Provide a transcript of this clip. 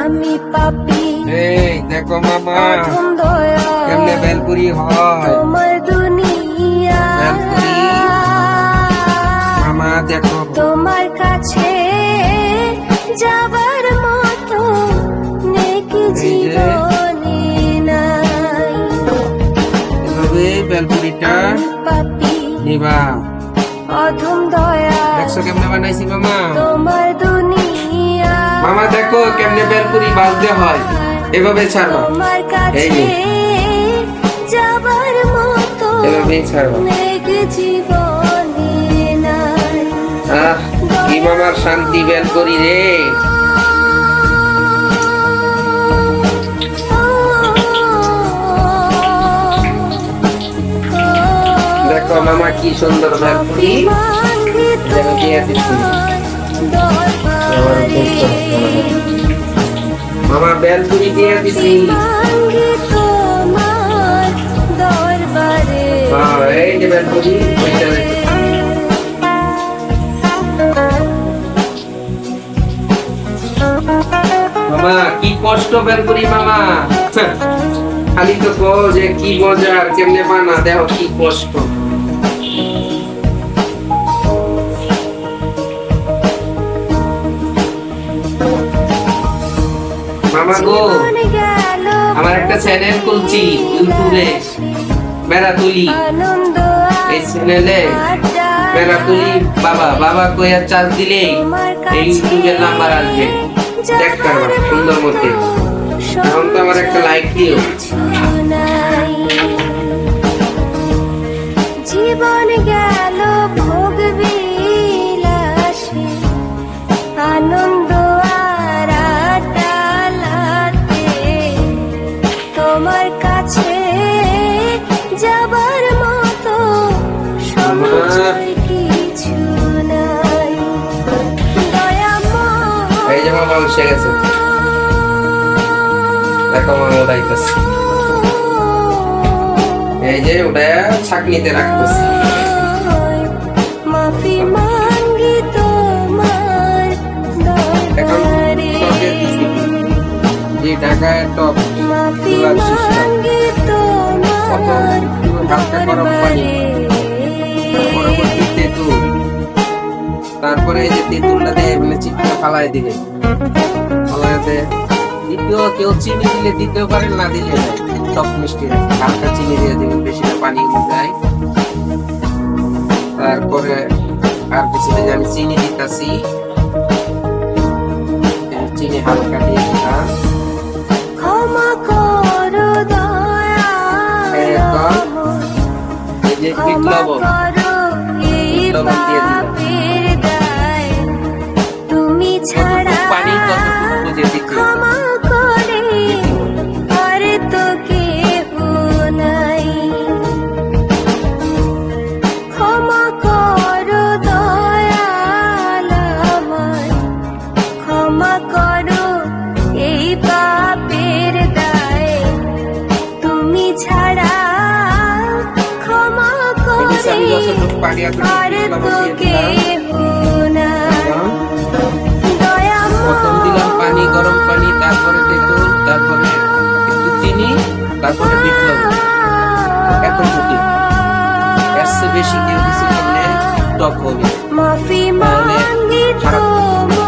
আমি পাপি এই দেখো মামা দয়া কেমনে বেলপুরি হয়। তোমার দুনিয়া। মামা দেখো। তোমার কাছে যাবার মতো নেকি। জীবনে নাই। এভাবে বেলপুরিটা নিবা। অধম দয়া দেখছ কেমনে বানাইছি মামা তোমার দুনিয়া মামা দেখো কেমনে বেলপুরি বাজতে হয় এভাবে ছাড়বা কাছে এই যে। যাবার মতো এভাবেই ছাড়বা আহ কি মামার শান্তি বেলপুরি রে দেখো মামা কি সুন্দর বেলপুরি দেখো দিয়ে দিচ্ছি বেলপুরি দিয়ে দিছি হ্যাঁ বেলপুরি মামা, কি কষ্ট বের করি মামা। খালি তো কো যে কি মজার, কেমনে বানা দেখো কি কষ্ট। আমার একটা চ্যানেল খুলছি, ইউটিউবে বেড়া তুলি এই চ্যানেলে বেড়া তুলি বাবা বাবা কইয়া চার্জ দিলে এই ইউটিউবের নাম্বার আসবে। দেখ সুন্দর মতে। এখন তো আমার একটা লাইক দিও। এই যে গেছে। দেখো মামা উঠাইতেছে এই যে উঠায় ছাকনিতে রাখতেছে। এখন ঢাকায় টপ তোলার কত হালকা গরম পানি। তারপরে এই যে তেঁতুলটা দিয়ে মানে চিপটা ফালাই দিবে ফালাই দিয়ে দ্বিতীয় কেউ চিনি দিলে দিতেও পারেন না দিলে। টক মিষ্টি হালকা চিনি দিয়ে দিবেন বেশি না পানি দেয় তারপরে আর কিছু দিলে আমি চিনি দিতেছি চিনি হালকা দিয়ে দিলাম। দয়া এই যে এই লবণ দিয়ে দিলাম। ছাড়া ক্ষমা করে আর তো কেহ নাই। ক্ষমা করো দয়াল আমায় ক্ষমা করো এই পাপের দায়। তুমি ছাড়া ক্ষমা করে আর তো কেহ নাই। প্রথম দিলাম পানি গরম পানি তারপরে তেঁতুল তারপরে একটু চিনি তারপরে বিট লবণ এতটুকু বেশি কেউ কিছু করলে টক হবে। তাহলে খারাপ